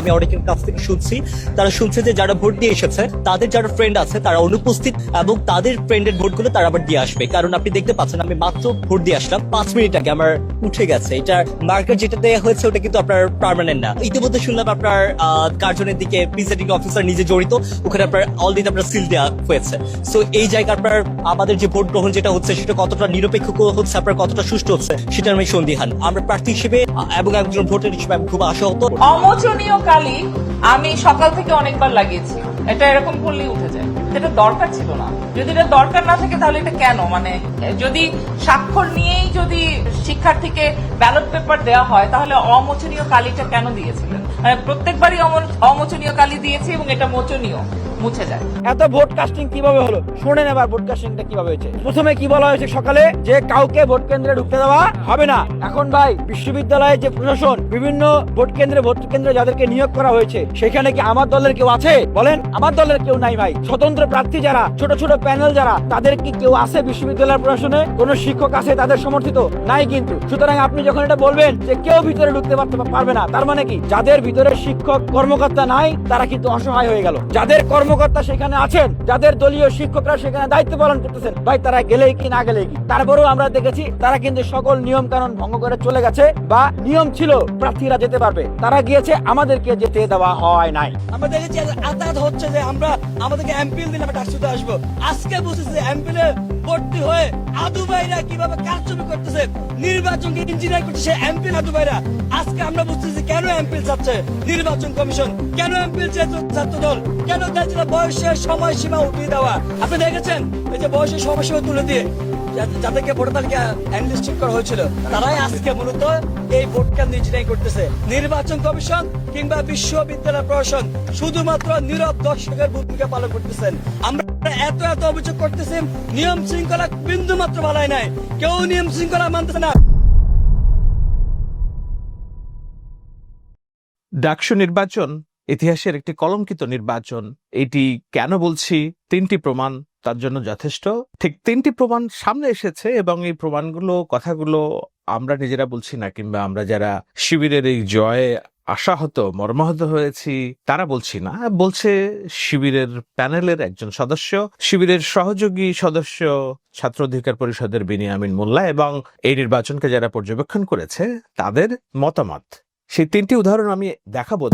আমি অনেকের কাছ থেকে শুনছি। তারা শুনছে যে যারা ভোট দিয়ে এসেছে, তাদের যারা ফ্রেন্ড আছে, তারা অনুপস্থিত এবং তাদের ফ্রেন্ডের ভোটগুলো তারা আবার দিয়ে আসবে। কারণ আপনি দেখতে পাচ্ছেন, আমি মাত্র ভোট দিয়ে আসলাম। পাঁচ মিনিট আগে আমার উঠে গেছে। এটা মার্কেট যেটা দেওয়া হয়েছে, ওটা কিন্তু আপনার পার্মানেন্ট না। ইতিমধ্যে শুনলাম আপনার কার্জনের দিকে প্রিসাইডিং অফিসার নিজে জড়িত। ওখানে আপনার অলরেডি আপনার সিল দেওয়া হয়েছে। সো এই জায়গা আপনার, আমাদের যে ভোট গ্রহণ যেটা হচ্ছে, সেটা কতটা নিরপেক্ষ হচ্ছে, আপনার কতটা সুষ্ঠু হচ্ছে, সেটা আমি সন্দিহান। আমরা প্রার্থী হিসেবে এবং একজন ভোটার হিসেবে আমি খুব আশাহত। অমোচনীয় কালি আমি সকাল থেকে অনেকবার লাগিয়েছি। এটা এরকম করলেই উঠে যায়। এটা দরকার ছিল না। যদি এটা দরকার না থাকে, তাহলে এটা কেন? মানে যদি স্বাক্ষর নিয়েই যদি শিক্ষার্থীকে ব্যালট পেপার দেওয়া হয়, তাহলে অমোচনীয় কালিটা কেন দিয়েছিলেন? মানে প্রত্যেকবারই অমোচনীয় কালি দিয়েছি এবং এটা মোচনীয়। মুছে যায়। এত ভোট কাস্টিং কীভাবে হলো? এবার ভোট কাস্টিংটা কীভাবে হয়েছে। প্রথমে কি বলা হয়েছে সকালে? যে কাউকে ভোট কেন্দ্রে ঢুকতে দেওয়া হবে না। এখন ভাই বিশ্ববিদ্যালয়ে যে প্রশাসন, বিভিন্ন ভোট কেন্দ্রে ভোট কেন্দ্রে যাদেরকে নিয়োগ করা হয়েছে, সেখানে কি আমার দলের কেউ আছে? বলেন, আমার দলের কেউ নাই ভাই। স্বতন্ত্র প্রার্থী যারা, ছোট ছোট প্যানেল যারা, তাদের কি কেউ আছে বিশ্ববিদ্যালয় প্রশাসনে? কোন শিক্ষক আছে তাদের সমর্থিত? নাই কিন্তু। সুতরাং আপনি যখন এটা বলবেন যে কেউ ভিতরে ঢুকতে পারবে না, তার মানে কি? যাদের ভিতরে শিক্ষক, কর্মকর্তা নাই, তারা কিন্তু অসহায় হয়ে গেল। যাদের কর্মকর্তা সেখানে আছেন, যাদের দলীয় শিক্ষকরা সেখানে দায়িত্ব পালন করতেছেন, ভাই, তারা গেলেই কি, না গেলেই কি? তারপরেও আমরা দেখেছি, তারা কিন্তু সকল নিয়ম কানুন ভঙ্গ করে চলে গেছে বা নিয়ম ছিল প্রার্থীরা যেতে পারবে। তারা গিয়েছে, আমাদেরকে যেতে দেওয়া হয় নাই। আমরা দেখেছি আতাত হচ্ছে যে আমরা, আমাদেরকে এমপিএল দিলে আমরা ডাকসুতে আসব। আজকে বুঝেছি এমপিএল ভর্তি হয়ে আদু ভাইরা কীভাবে কারচুপি করতেছে। নির্বাচনকে ইঞ্জিনিয়ার করতেছে এমপিএল আদু ভাইরা? আজকে আমরা বুঝতেছি কেন এমপিএল যাচ্ছে নির্বাচন কমিশন? কেন এমপিএল ছাত্র দল কেন চাইছিল বয়সের সময়সীমা উঠিয়ে দেওয়া? আপনি দেখেছেন? এই যে বয়সের সময়সীমা তুলে দিয়ে যাদেরকে ভোটার তালিকা অ্যানলিস্টেড করা হয়েছিল। তারাই আজকে মূলত এই ভোট কেন্দ্র ইঞ্জিনিয়ারিং করতেছে। নির্বাচন কমিশন কিংবা বিশ্ববিদ্যালয় প্রশাসন শুধুমাত্র নীরব দর্শকের ভূমিকা পালন করতেছেন। আমরা এত এত অভিযোগ করতেছি, নিয়ম শৃঙ্খলা বিন্দু মাত্র বালাই নাই। কেউ নিয়ম শৃঙ্খলা মানতেছে না। ডাকসু নির্বাচন ইতিহাসের একটি কলঙ্কিত নির্বাচন। এটি কেন বলছি? তিনটি প্রমাণ, তার জন্য যথেষ্ট। ঠিক তিনটি প্রমাণ সামনে এসেছে এবং এই প্রমাণগুলো, কথাগুলো আমরা নিজেরা বলছি না, কিংবা আমরা যারা শিবিরের এই জয়ে আশাহত, মর্মাহত হয়েছি, তারা বলছি না। বলছে শিবিরের প্যানেলের একজন সদস্য, শিবিরের সহযোগী সদস্য, ছাত্র অধিকার পরিষদের বিনিয়ামিন মোল্লা এবং এই নির্বাচনকে যারা পর্যবেক্ষণ করেছে, তাদের মতামত। সেই তিনটি উদাহরণ আমি দেখাবো।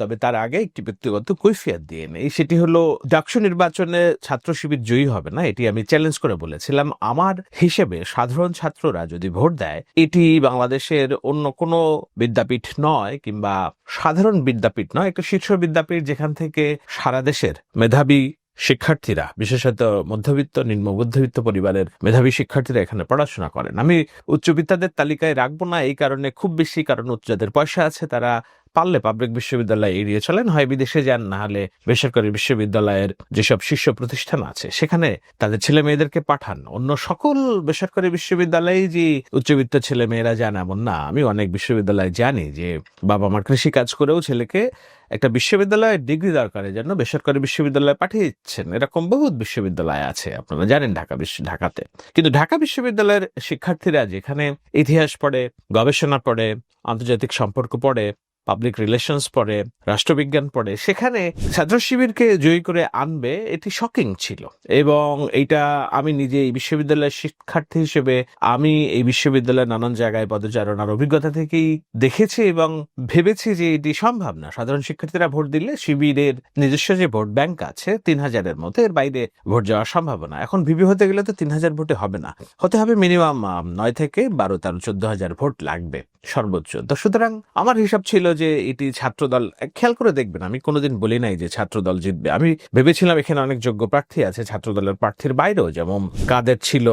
তবে তার আগে একটি ব্যক্তিগত কৈফিয়ত দিয়ে নেই। সেটি হলো, ডাকসু নির্বাচনে ছাত্র শিবির জয়ী হবে না, এটি আমি চ্যালেঞ্জ করে বলেছিলাম। আমার হিসেবে সাধারণ ছাত্ররা যদি ভোট দেয়, এটি বাংলাদেশের অন্য কোনো বিদ্যাপীঠ নয় কিংবা সাধারণ বিদ্যাপীঠ নয়, একটা শীর্ষ বিদ্যাপীঠ যেখান থেকে সারা দেশের মেধাবী শিক্ষার্থীরা, বিশেষত মধ্যবিত্ত, নিম্ন মধ্যবিত্ত পরিবারের মেধাবী শিক্ষার্থীরা এখানে পড়াশোনা করেন। আমি উচ্চবিদ্যাদের তালিকায় রাখব না, এই কারণে খুব বেশি, কারণ উচ্চ যাদের পয়সা আছে, তারা পারলে পাবলিক বিশ্ববিদ্যালয় এড়িয়ে চলেন, হয় বিদেশে যান, না হলে বেসরকারি বিশ্ববিদ্যালয়ের যেসব শীর্ষ প্রতিষ্ঠান আছে, সেখানে তাদের ছেলে মেয়েদেরকে পাঠান। অন্য সকল বেসরকারি বিশ্ববিদ্যালয়ে যে উচ্চবিত্ত ছেলে মেয়েরা যান এমন না। আমি অনেক বিশ্ববিদ্যালয়ে জানি যে বাবা মার কৃষি কাজ করেও ছেলেকে একটা বিশ্ববিদ্যালয়ের ডিগ্রি দরকারের জন্য বেসরকারি বিশ্ববিদ্যালয়ে পাঠিয়েছেন। এরকম বহুত বিশ্ববিদ্যালয় আছে, আপনারা জানেন ঢাকা বিশ্ব ঢাকাতে। কিন্তু ঢাকা বিশ্ববিদ্যালয়ের শিক্ষার্থীরা যেখানে ইতিহাস পড়ে, গবেষণা পড়ে, আন্তর্জাতিক সম্পর্ক পড়ে পাবলিক রিলেশনস পড়ে, রাষ্ট্রবিজ্ঞান পড়ে, সেখানে ছাত্র শিবিরকে জয়ী করে আনবে এটি শকিং ছিল। এবং এইটা আমি নিজে এই বিশ্ববিদ্যালয়ের শিক্ষার্থী হিসেবে আমি এই বিশ্ববিদ্যালয়ের নানান জায়গায় পদচারণার অভিজ্ঞতা থেকেই দেখেছি এবং ভেবেছি যে এটি সম্ভব না। সাধারণ শিক্ষার্থীরা ভোট দিলে শিবিরের নিজস্ব যে ভোট ব্যাংক আছে, তিন হাজারের মধ্যে এর বাইরে ভোট যাওয়া সম্ভব না। এখন ভিভি হতে গেলে তো তিন হাজার ভোটে হবে না। হতে হবে মিনিমাম নয় থেকে বারো, তেরো চোদ্দ হাজার ভোট লাগবে। সর্বোচ্চ। তো সুতরাং আমার হিসাব ছিল যে এটি ছাত্রদল, খেয়াল করে দেখবেন, আমি কোনোদিন বলি নাই যে ছাত্রদল জিতবে আমি ভেবেছিলাম এখানে অনেক যোগ্য প্রার্থী আছে, ছাত্রদলের প্রার্থীর বাইরেও যেমন কাদের ছিল,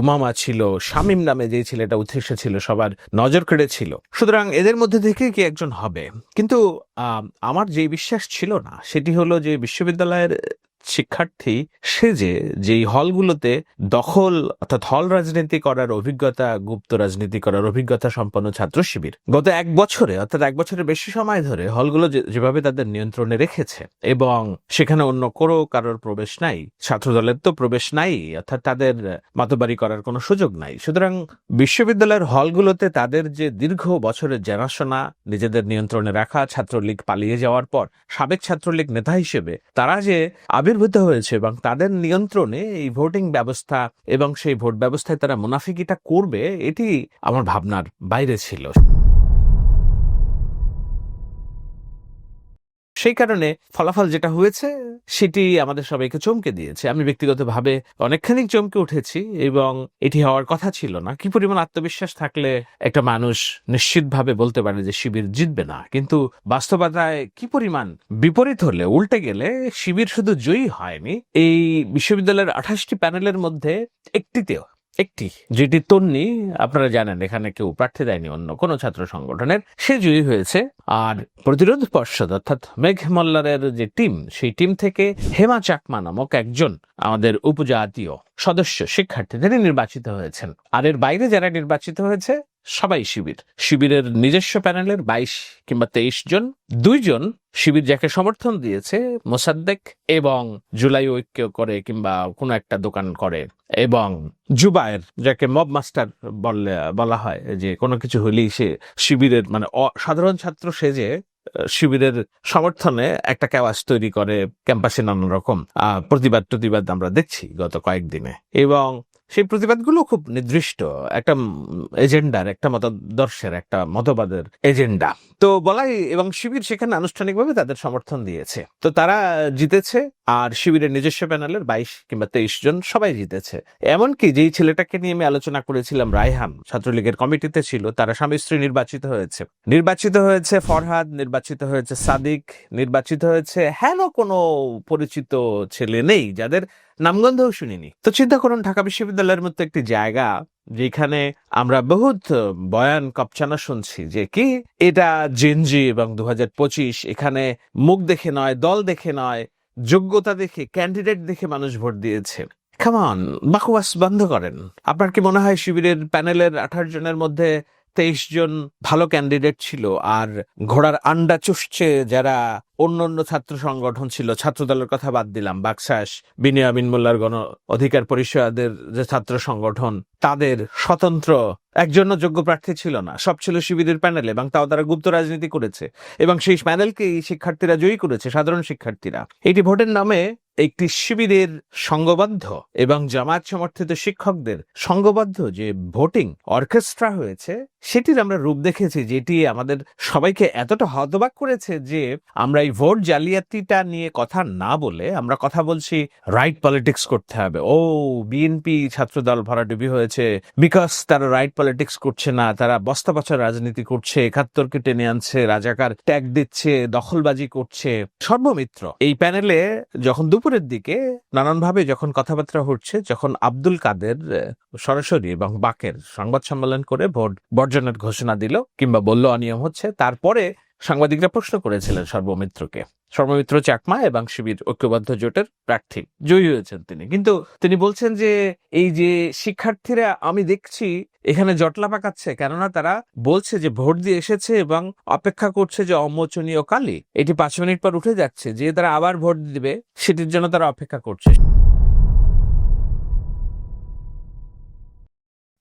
উমামা ছিল, শামীম নামে যে ছেলেটা উঠে এসেছিল সবার নজর কেড়েছিল সুতরাং এদের মধ্যে থেকে কি একজন হবে? কিন্তু আমার যে বিশ্বাস ছিল না, সেটি হলো যে বিশ্ববিদ্যালয়ের শিক্ষার্থী সেজে যেই হলগুলোতে দখল অর্থাৎ হল রাজনীতি করার অভিজ্ঞতা, গুপ্ত রাজনীতি করার অভিজ্ঞতা সম্পন্ন ছাত্র শিবির। গত এক বছরে, অর্থাৎ এক বছরের বেশি সময় ধরে হলগুলো যেভাবে তাদের নিয়ন্ত্রণে রেখেছে এবং সেখানে অন্য কোনো কারোর প্রবেশ নাই, ছাত্রদলের তো প্রবেশ নাই, অর্থাৎ তাদের মাতবাড়ি করার কোনো সুযোগ নাই। সুতরাং বিশ্ববিদ্যালয়ের হলগুলোতে তাদের যে দীর্ঘ বছরের জানাশোনা, নিজেদের নিয়ন্ত্রণে রাখা, ছাত্রলীগ পালিয়ে যাওয়ার পর সাবেক ছাত্রলীগ নেতা হিসেবে তারা যে আবির্ভূত হয়েছে এবং তাদের নিয়ন্ত্রণে এই ভোটিং ব্যবস্থা এবং সেই ভোট ব্যবস্থায় তারা মুনাফিকিটা করবে, এটি আমার ভাবনার বাইরে ছিল। সেই কারণে ফলাফল যেটা হয়েছে, সেটি আমাদের সবাইকে চমকে দিয়েছে। আমি ব্যক্তিগতভাবে অনেকখানি চমকে উঠেছি এবং এটি হওয়ার কথা ছিল না। কি পরিমাণ আত্মবিশ্বাস থাকলে একটা মানুষ নিশ্চিতভাবে বলতে পারে যে শিবির জিতবে না? কিন্তু বাস্তবতায় কি পরিমাণ বিপরীত হলে, উল্টে গেলে শিবির শুধু জয়ী হয়নি, এই বিশ্ববিদ্যালয়ের আঠাশটি প্যানেলের মধ্যে একটিতেও। একটি যেটি তন্নি, আপনারা জানেন, এখানে কেউ প্রার্থী দেয়নি অন্য কোনো ছাত্র সংগঠনের, সে জয়ী হয়েছে। আর প্রতিরোধ পর্ষদ, অর্থাৎ মেঘ মল্লারের যে টিম, সেই টিম থেকে হেমা চাকমা নামক একজন আমাদের উপজাতীয় সদস্য, শিক্ষার্থী, তিনি নির্বাচিত হয়েছেন। আর এর বাইরে যারা নির্বাচিত হয়েছে সবাই শিবির। শিবিরের নিজস্ব প্যানেলের বাইশ কিংবা তেইশ জন দুইজন শিবির যাকে সমর্থন দিয়েছে মোসাদ্দেক এবং জুলাই ঐক্য করে কিংবা কোনো একটা দোকান করে এবং জুবায়ের, যাকে মব মাস্টার বললে বলা হয় যে কোনো কিছু হলেই সে শিবিরের মানে সাধারণ ছাত্র সেজে শিবিরের সমর্থনে একটা ক্যাওয়াস তৈরি করে ক্যাম্পাসে নানান রকম প্রতিবাদ প্রতিবাদ আমরা দেখছি গত কয়েকদিনে এবং সেই প্রতিবাদগুলো খুব নির্দিষ্ট একটা এজেন্ডার একটা মতাদর্শের একটা মতবাদের এজেন্ডা। তো বলাই এবং শিবির সেখানে আনুষ্ঠানিকভাবে তাদের সমর্থন দিয়েছে। তো তারা জিতেছে আর শিবিরের নিজস্ব প্যানেলের বাইশ কিংবা তেইশ জন সবাই জিতেছে। এমনকি যেই ছেলেটাকে নিয়ে আমি আলোচনা করেছিলাম, রায়হান, ছাত্রলীগের কমিটিতে ছিল, তারা স্বামী স্ত্রী নির্বাচিত হয়েছে। নির্বাচিত হয়েছে ফরহাদ, নির্বাচিত হয়েছে সাদিক, নির্বাচিত হয়েছে হেন কোনো পরিচিত ছেলে নেই, যাদের নামগন্ধও শুনিনি। তো চিন্তা করুন, ঢাকা বিশ্ববিদ্যালয়ের মতো একটি জায়গা যেখানে আমরা বহুত বয়ান কপচানা শুনছি যে কি? এটা জেনজি এবং দু হাজার পঁচিশ এখানে মুখ দেখে নয়, দল দেখে নয়, যোগ্যতা দেখে ক্যান্ডিডেট দেখে মানুষ ভোট দিয়েছে। খামান বাকওয়াস বন্ধ করেন। আপনার কি মনে হয় শিবিরের প্যানেলের আঠারো জনের মধ্যে তেইশ জন ভালো ক্যান্ডিডেট ছিল আর ঘোড়ার আন্ডা চুষছে যারা অন্য অন্য ছাত্র সংগঠন ছিল ছাত্র দলের কথা বাদ দিলাম বাকশাস বিনিয়ামিন মোল্লার গণ অধিকার পরিষদের যে ছাত্র সংগঠন, তাদের স্বতন্ত্র, একজনও যোগ্য প্রার্থী ছিল না। সব ছিল শিবিরের প্যানেল এবং তাও তারা গুপ্ত রাজনীতি করেছে এবং সেই প্যানেলকেই শিক্ষার্থীরা জয়ী করেছে, সাধারণ শিক্ষার্থীরা। এটি ভোটের নামে একটি শিবিরের সংঘবদ্ধ এবং জামায়াত সমর্থিত শিক্ষকদের সংঘবদ্ধ যে ভোটিং অর্কেস্ট্রা হয়েছে, সেটির আমরা রূপ দেখেছি, যেটি আমাদের সবাইকে এতটা হতবাক করেছে যে আমরা এই ভোট জালিয়াতিটা নিয়ে কথা না বলে আমরা কথা বলছি রাইট পলিটিক্স করতে হবে। ও বিএনপি ছাত্রদল ভরাডুবি হয়েছে। বিকজ তারা রাইট পলিটিক্স করছে না, তারা বস্তা বছর রাজনীতি করছে, একাত্তরকে টেনে আনছে, রাজাকার ট্যাগ দিচ্ছে, দখলবাজি করছে। সর্বমিত্র এই প্যানেলে যখন দুপুরের দিকে নানানভাবে যখন কথাবার্তা হচ্ছে, যখন আব্দুল কাদের সরাসরি এবং বাকের সংবাদ সম্মেলন করে ভোট বর্জনের ঘোষণা দিল কিংবা বলল অনিয়ম হচ্ছে, তারপরে সাংবাদিকরা প্রশ্ন করেছিলেন সর্বমিত্রকে। সর্বমিত্র চাকমা এবং শিবির ঐক্যবদ্ধ জোটের প্রার্থী। জয়ী হয়েছেন তিনি। কিন্তু তিনি বলছেন যে, এই যে শিক্ষার্থীরা আমি দেখছি এখানে জটলা পাকাচ্ছে, কেননা তারা বলছে যে ভোট দিয়ে এসেছে এবং অপেক্ষা করছে যে অমোচনীয় কালী। এটি পাঁচ মিনিট পর উঠে যাচ্ছে। যে তারা আবার ভোট দিবে, সেটির জন্য তারা অপেক্ষা করছে।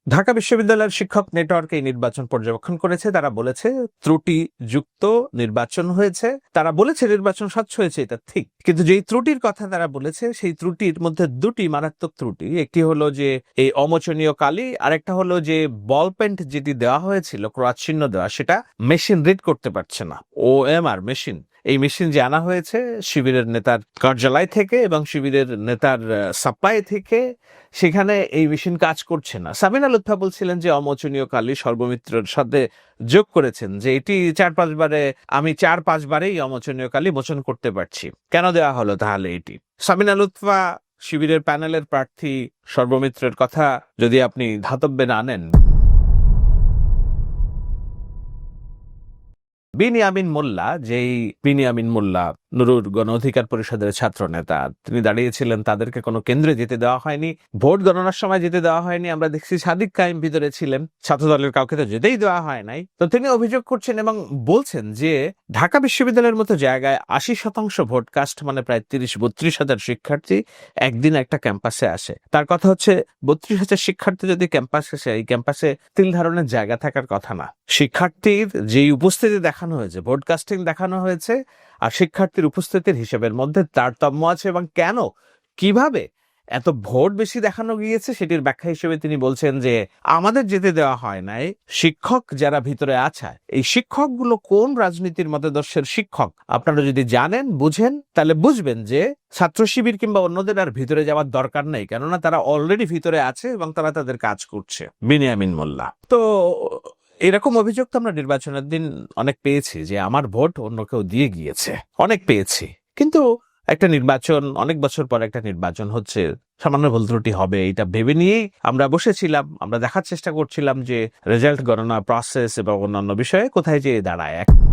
ঢাকা বিশ্ববিদ্যালয়ের শিক্ষক নেটওয়ার্ক এই নির্বাচন পর্যবেক্ষণ করেছে। তারা বলেছে ত্রুটি যুক্ত নির্বাচন হয়েছে। তারা বলেছে নির্বাচন স্বচ্ছ হয়েছে, এটা ঠিক। কিন্তু যেই ত্রুটির কথা তারা বলেছে, সেই ত্রুটির মধ্যে দুটি মারাত্মক ত্রুটি। একটি হলো যে, এই অমোচনীয় কালি, আরেকটা হলো যে, বল পেন্ট যেটি দেওয়া হয়েছিল ক্রস চিহ্ন দেওয়া, সেটা মেশিন রিড করতে পারছে না। O M R machine. এই মেশিন যে আনা হয়েছে, শিবিরের নেতার কার্যালয় থেকে এবং শিবিরের নেতার সাপ্লাই থেকে, সেখানে এই মেশিন কাজ করছে না। সাবিনা লুৎফা বলছিলেন যে অমোচনীয় কালী সর্বমিত্রর সাথে যোগ করেছেন, যে এটি চার পাঁচবারে, আমি চার পাঁচবারেই অমোচনীয় কালী মোচন করতে পারছি। কেন দেওয়া হলো তাহলে এটি? সাবিনা লুৎফা, শিবিরের প্যানেলের প্রার্থী সর্বমিত্রের কথা যদি আপনি ধাতব্যে না নেন। বিনিয়ামিন মোল্লা যেই বিনিয়ামিন মোল্লা নুরুর গণ অধিকার পরিষদের ছাত্র নেতা তিনি দাঁড়িয়েছিলেন, তাদেরকে কোনো কেন্দ্রে যেতে দেওয়া হয়নি, ভোট গণনার সময় যেতে দেওয়া হয়নি। আমরা দেখছি সাদিক কায়েম ভিতরে ছিলেন ছাত্র দলের কাউকে তো যেতেই দেওয়া হয় নাই। তো তিনি অভিযোগ করছেন এবং বলছেন যে, ঢাকা বিশ্ববিদ্যালয়ের মতো জায়গায় আশি শতাংশ ভোট কাস্ট মানে প্রায় তিরিশ, বত্রিশ হাজার শিক্ষার্থী একদিন একটা ক্যাম্পাসে আসে। তার কথা হচ্ছে, বত্রিশ হাজার শিক্ষার্থী যদি ক্যাম্পাসে আসে, এই ক্যাম্পাসে তিল ধারণের জায়গা থাকার কথা না। শিক্ষার্থীর যেই উপস্থিতি দেখানো হয়েছে, ভোট কাস্টিং দেখানো হয়েছে, আর শিক্ষার্থীর উপস্থিতির হিসেবের মধ্যে তারতম্য আছে এবং কেন? কীভাবে এত ভোট বেশি দেখানো গিয়েছে সেটির ব্যাখ্যা হিসেবে তিনি বলছেন যে আমাদের যেতে দেওয়া হয় নাই। শিক্ষক যারা ভিতরে আছে, এই শিক্ষকগুলো কোন রাজনীতির মতাদর্শের শিক্ষক? আপনারা যদি জানেন, বুঝেন, তাহলে বুঝবেন যে ছাত্র শিবির কিংবা অন্যদের আর ভিতরে যাওয়ার দরকার নেই, কেননা তারা অলরেডি ভিতরে আছে এবং তারা তাদের কাজ করছে। বিনিয়ামিন মোল্লা। তো এরকম অভিযোগ তো আমরা নির্বাচনের দিন অনেক পেয়েছি যে আমার ভোট অন্য কেউ দিয়ে গিয়েছে। অনেক পেয়েছি। কিন্তু একটা নির্বাচন, অনেক বছর পর একটা নির্বাচন হচ্ছে, সামান্য ভুল ত্রুটি হবে, এটা ভেবে নিয়েই আমরা বসেছিলাম, আমরা দেখার চেষ্টা করছিলাম যে রেজাল্ট গণনা প্রসেস এবং অন্যান্য বিষয়ে কোথায় যেয়ে দাঁড়ায়।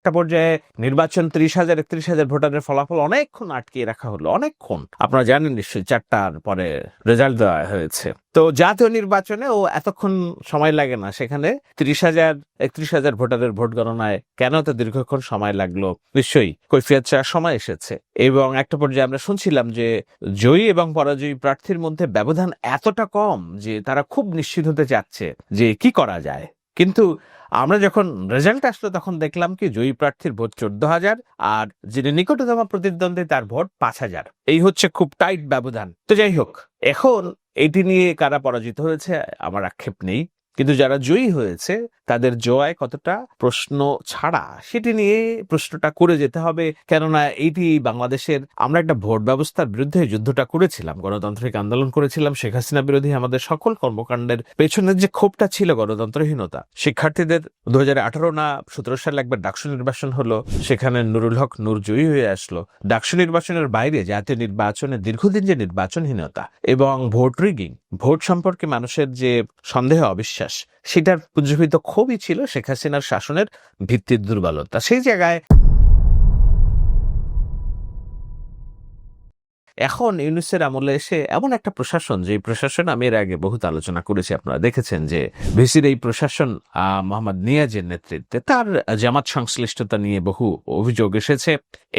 একটা পর্যায়ে নির্বাচন ত্রিশ হাজার, একত্রিশ হাজার ভোটারের ফলাফল অনেকক্ষণ আটকিয়ে রাখা হলো, অনেকক্ষণ। আপনারা জানেন নিশ্চয়ই চারটার পরে রেজাল্ট দেওয়া হয়েছে। তো জাতীয় নির্বাচনে ও এতক্ষণ সময় লাগে না, সেখানে ত্রিশ হাজার, একত্রিশ হাজার ভোটারের ভোট গণনায় কেন এত দীর্ঘক্ষণ সময় লাগল? নিশ্চয়ই কৈফিয়াত চাওয়ার সময় এসেছে। এবং একটা পর্যায়ে আমরা শুনছিলাম যে জয়ী এবং পরাজয়ী প্রার্থীর মধ্যে ব্যবধান এতটা কম যে তারা খুব নিশ্চিত হতে চাচ্ছে যে কি করা যায়। কিন্তু আমরা যখন রেজাল্ট আসলো তখন দেখলাম কি জয়ী প্রার্থীর ভোট চোদ্দ হাজার আর যিনি নিকটতম প্রতিদ্বন্দ্বী তার ভোট পাঁচ হাজার। এই হচ্ছে খুব টাইট ব্যবধান। তো যাই হোক, এখন এটি নিয়ে কারা পরাজিত হয়েছে আমার আক্ষেপ নেই। কিন্তু যারা জয়ী হয়েছে তাদের জয় কতটা প্রশ্ন ছাড়া সেটি নিয়ে প্রশ্নটা করে যেতে হবে। কেননা এইটি বাংলাদেশের, আমরা একটা ভোট ব্যবস্থার বিরুদ্ধে যুদ্ধটা করেছিলাম, গণতান্ত্রিক আন্দোলন করেছিলাম, শেখ হাসিনা বিরোধী আমাদের সকল কর্মকাণ্ডের পেছনের যে ক্ষোভটা ছিল গণতন্ত্রহীনতা, শিক্ষার্থীদের দু হাজার আঠারো না সতেরো সালে একবার ডাকসু নির্বাচন হলো, সেখানে নুরুল হক নূর জয়ী হয়ে আসলো। ডাকসু নির্বাচনের বাইরে জাতীয় নির্বাচনে দীর্ঘদিন যে নির্বাচনহীনতা এবং ভোট রিগিং, ভোট সম্পর্কে মানুষের যে সন্দেহ, অবিশ্বাস সেটার পুঞ্জীভূত ক্ষোভই ছিল শেখ হাসিনার শাসনের ভিত্তির দুর্বলতা। সেই জায়গায় এখন ইউনুসের আমলে এসে এমন একটা প্রশাসন যে প্রশাসন আমি এর আগে বহুত আলোচনা করেছি, আপনারা দেখেছেন যে ভিসির এই প্রশাসন মোহাম্মদ নিয়াজের নেতৃত্বে তার জামাত সংশ্লিষ্টতা নিয়ে বহু অভিযোগ এসেছে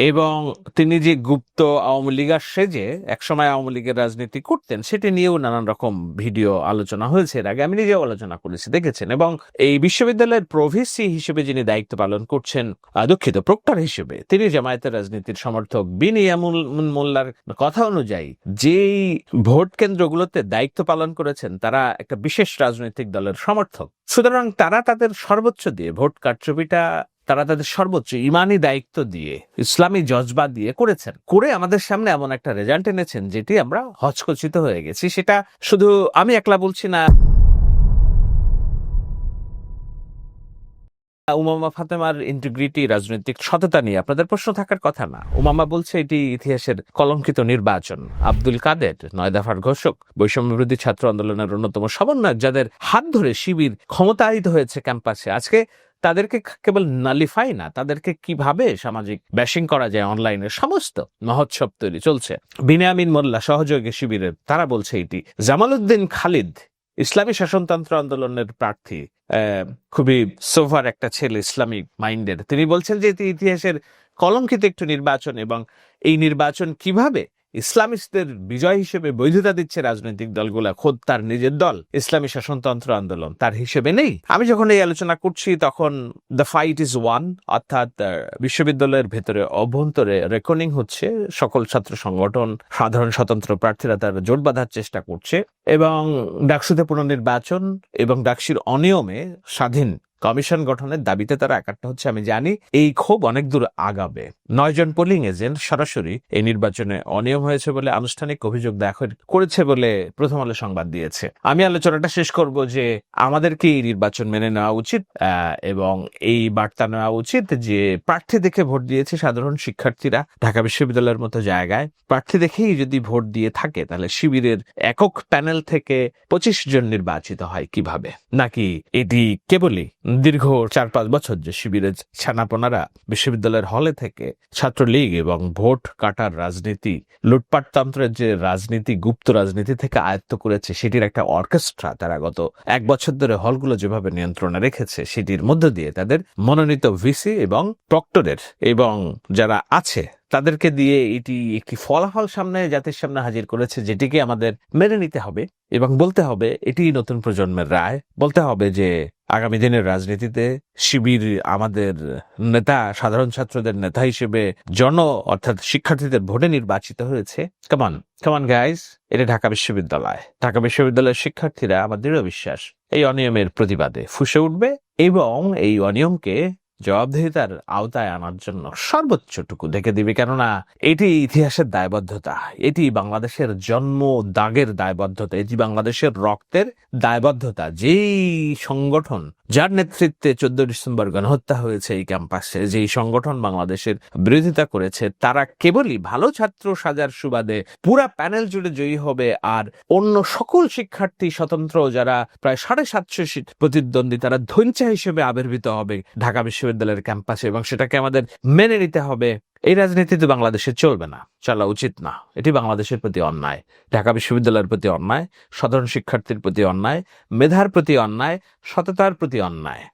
এবং তিনি যে গুপ্ত আওয়ামী লীগার সেজে একসময় আওয়ামী লীগের রাজনীতি করতেন, সেটি নিয়েও নানান রকম ভিডিও আলোচনা হয়েছে। এর আগে আমি নিজেও আলোচনা করেছি, দেখেছেন। এবং এই বিশ্ববিদ্যালয়ের প্রভিসি হিসেবে যিনি দায়িত্ব পালন করছেন দুঃখিত, প্রক্টর হিসেবে, তিনি জামায়াতের রাজনীতির সমর্থক বিনিয়ামুল মোল্লার কথা অনুযায়ী, যেই ভোট কেন্দ্রগুলোতে দায়িত্ব পালন করেছেন, তারা একটা বিশেষ রাজনৈতিক দলের সমর্থক। সুতরাং তারা তাদের সর্বোচ্চ দিয়ে ভোট কারচুপিটা, তারা তাদের সর্বোচ্চ ইমানি দায়িত্ব দিয়ে, ইসলামী জজবা দিয়ে করেছেন। করে আমাদের সামনে এমন একটা রেজাল্ট এনেছেন, যেটি আমরা হচকচিত হয়ে গেছি। সেটা শুধু আমি একলা বলছি না উমামা ফাতেমার ইন্টিগ্রিটি রাজনৈতিক সততা নিয়ে আপনাদের প্রশ্ন থাকার কথা না। উমামা বলছে, এটি ইতিহাসের কলঙ্কিত নির্বাচন। আব্দুল কাদের, নয় দফার ঘোষক বৈষম্য বিরোধী ছাত্র আন্দোলনের অন্যতম সমন্বয়ক, যাদের হাত ধরে শিবির ক্ষমতায়িত হয়েছে ক্যাম্পাসে। আজকে তাদেরকে কেবল নালিফাই না, তাদেরকে কীভাবে সামাজিক ব্যাশিং করা যায় অনলাইনে সমস্ত মহোৎসব তৈরি চলছে। বিনিয়ামিন মোল্লা, সহযোগী শিবিরের, তারা বলছে এটি। জামালউদ্দিন খালিদ ইসলামী শাসনতন্ত্র আন্দোলনের প্রার্থী খুবই সোভার একটা ছেলে ইসলামিক মাইন্ডের তিনি বলছেন যে ইতিহাসের কলঙ্কিত একটু নির্বাচন এবং এই নির্বাচন কীভাবে ইসলামিস্টদের বিজয় হিসেবে বৈধতা দিচ্ছে রাজনৈতিক দলগুলা, খোদ তার নিজের দল। ইসলামী শাসনতন্ত্র আন্দোলন তার হিসেবে নেই। আমি যখন এই আলোচনা করছি, তখন দ্য ফাইট ইজ ওয়ান অর্থাৎ বিশ্ববিদ্যালয়ের ভেতরে অভ্যন্তরে রেকর্ডিং হচ্ছে। সকল ছাত্র সংগঠন, সাধারণ স্বতন্ত্র প্রার্থীরা তার জোট বাঁধার চেষ্টা করছে এবং ডাকসুতে পুনর্নির্বাচন এবং ডাকসির অনিয়মে স্বাধীন কমিশন গঠনের দাবিতে তারা একাট্টা হচ্ছে, আমি জানি। এই ক্ষোভ অনেক দূর আগাবে। নয় জন পোলিং এজেন্ট সরাসরি এই নির্বাচনে অনিয়ম হয়েছে বলে আনুষ্ঠানিক অভিযোগ দাখিল করেছে বলে প্রথম আলো সংবাদ দিয়েছে। আমি আলোচনাটা শেষ করব যে আমাদেরকে এই নির্বাচন মেনে নেওয়া উচিত এবং এই বার্তা নেওয়া উচিত যে প্রার্থী দেখে ভোট দিয়েছে সাধারণ শিক্ষার্থীরা ঢাকা বিশ্ববিদ্যালয়ের মতো জায়গায়। প্রার্থী দেখেই যদি ভোট দিয়ে থাকে, তাহলে শিবিরের একক প্যানেল থেকে পঁচিশ জন নির্বাচিত হয় কীভাবে? নাকি এটি কেবলই দীর্ঘ চার পাঁচ বছর যে শিবিরের ছানাপনারা বিশ্ববিদ্যালয়ের হলে থেকে ছাত্রলীগ এবং ভোট কাটার রাজনীতি, লুটপাটতন্ত্রের যে রাজনীতি, গুপ্ত রাজনীতি থেকে আয়ত্ত করেছে সেটির একটা অর্কেস্ট্রা তারা গত এক বছর ধরে হলগুলো যেভাবে নিয়ন্ত্রণে রেখেছে সেটির মধ্য দিয়ে তাদের মনোনীত ভিসি এবং প্রক্টরের এবং যারা আছে তাদেরকে দিয়ে এটি একটি ফলাফল সামনে, জাতির সামনে হাজির করেছে যেটিকে আমাদের মেনে নিতে হবে এবং বলতে হবে এটি নতুন প্রজন্মের রায়। বলতে হবে যে আগামী দিনের রাজনীতিতে শিবির আমাদের নেতা, সাধারণ ছাত্রদের নেতা হিসেবে জন, অর্থাৎ শিক্ষার্থীদের ভোটে নির্বাচিত হয়েছে। কেমন কেমন গাইজ এটা ঢাকা বিশ্ববিদ্যালয়। ঢাকা বিশ্ববিদ্যালয়ের শিক্ষার্থীরা আমার দৃঢ় বিশ্বাস, এই অনিয়মের প্রতিবাদে ফুসে উঠবে এবং এই অনিয়মকে জবাবদিহিতার আওতায় আনার জন্য সর্বোচ্চটুকু দেখে দিবে। কেননা, এটি ইতিহাসের দায়বদ্ধতা। এটি বাংলাদেশের জন্ম দাগের দায়বদ্ধতা। এটি বাংলাদেশের রক্তের দায়বদ্ধতা। যেই সংগঠন যার নেতৃত্বে চোদ্দ ডিসেম্বর গণহত্যা হয়েছে এই ক্যাম্পাসে, যেই সংগঠন বাংলাদেশের বিরোধিতা করেছে, তারা কেবলই ভালো ছাত্র সাজার সুবাদে পুরা প্যানেল জুড়ে জয়ী হবে আর অন্য সকল শিক্ষার্থী স্বতন্ত্র যারা প্রায় সাড়ে সাতশো প্রতিদ্বন্দ্বী, তারা ধৈঞ্চা হিসেবে আবির্ভূত হবে ঢাকা বিশ্ববিদ্যালয়ের ক্যাম্পাসে এবং সেটাকে আমাদের মেনে নিতে হবে। এই রাজনীতি তো বাংলাদেশে চলবে না, চলা উচিত না। এটি বাংলাদেশের প্রতি অন্যায়, ঢাকা বিশ্ববিদ্যালয়ের প্রতি অন্যায়, সাধারণ শিক্ষার্থীর প্রতি অন্যায়, মেধার প্রতি অন্যায়, সততার প্রতি অন্যায়।